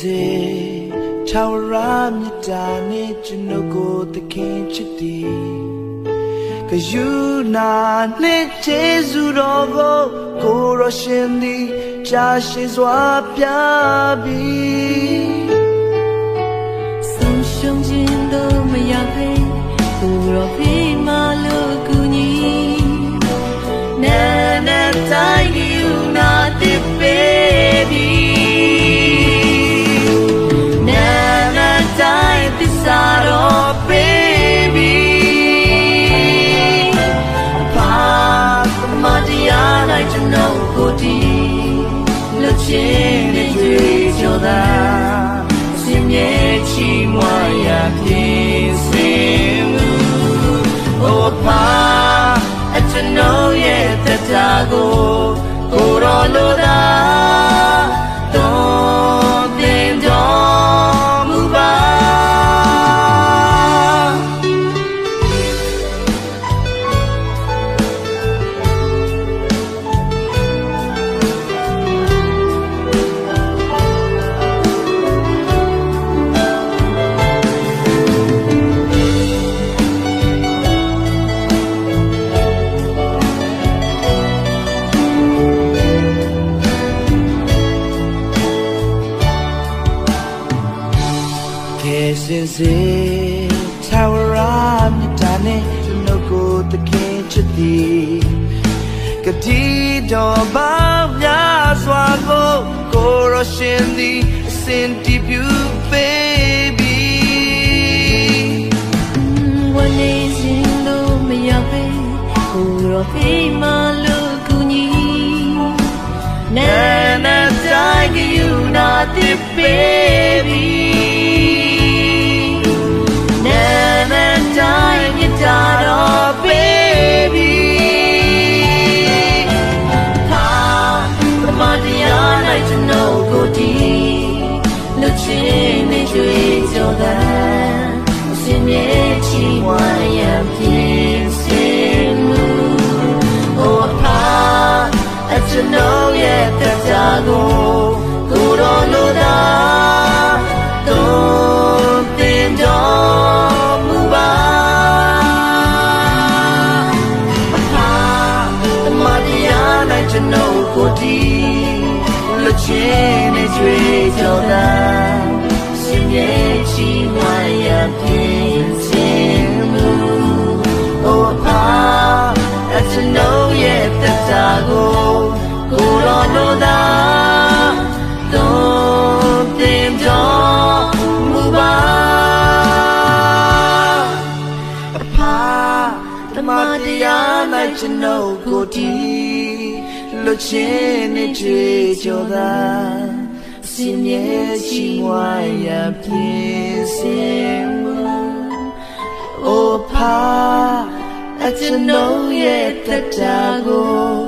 စေထာဝရမြတ်တာနဲ့ကျွန်ုပ်ကိုသခင်ချစ်သည်ကယူနာနဲ့ခြေစုတော်ကိုကိုရရှင်သည်ကြာရှည်စွာပြပြီဆုံးရှုံးခြင်းတို့မရဖေးကိုရောဖေးမ တာကိုကိုရောလိုသာသွ စင်စေထာဝရမြတ်တာနဲ့ကျွန်ုပ်ကိုသခင်ချစ်သည်ကတိတော်ပေါင်းများစွာကိုကိုရရှင်သည်အစဉ်တည်ပြုပေးပြီဝန်နေစဉ်လို့ တရား၌ကျွန်ုပ်ကိုတည်လူချင်းနဲ့ကြွေးကြော်သာအရှင်မြတ်ချီးမွမ်းရ ကျွန်ုပ်ကိုတည်လွတ်ခြင်းနဲ့ကြွေးကြော်သာအစင်မြဲချီးမွမ်းရာဖြစ်စေမူအိုဖာအကျွန်ုပ်ရဲ့တတကိုကိုယ်တော်လိုသာ